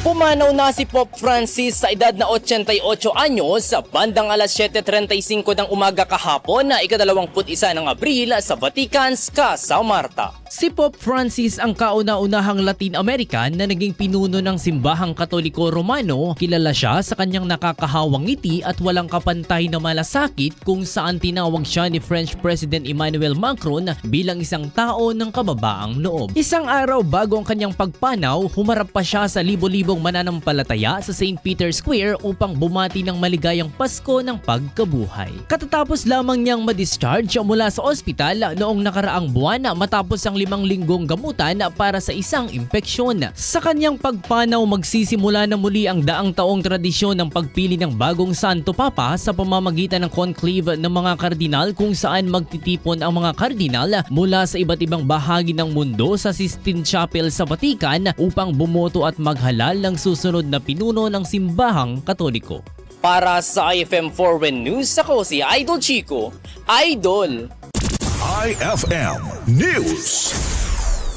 Pumanaw na si Pope Francis sa edad na 88 anyos sa bandang alas 7.35 ng umaga kahapon na ikadalawamput-isa ng Abril sa Vatican's Casa Marta. Si Pope Francis ang kauna-unahang Latin American na naging pinuno ng simbahang katoliko romano. Kilala siya sa kanyang nakakahawang ngiti at walang kapantay na malasakit kung saan tinawag siya ni French President Emmanuel Macron bilang isang tao ng kababaang loob. Isang araw bago ang kanyang pagpanaw, humarap pa siya sa libo-libong mananampalataya sa St. Peter's Square upang bumati ng maligayang Pasko ng pagkabuhay. Katatapos lamang niyang ma-discharge mula sa ospital noong nakaraang buwan matapos ang limang linggong gamutan para sa isang impeksyon. Sa kanyang pagpanaw magsisimula na muli ang daang taong tradisyon ng pagpili ng bagong Santo Papa sa pamamagitan ng conclave ng mga kardinal kung saan magtitipon ang mga kardinal mula sa iba't ibang bahagi ng mundo sa Sistine Chapel sa Vatican upang bumoto at maghalal ng susunod na pinuno ng simbahang katoliko. Para sa IFM Foreign News, ako si Idol Chico, Idol! IFM News.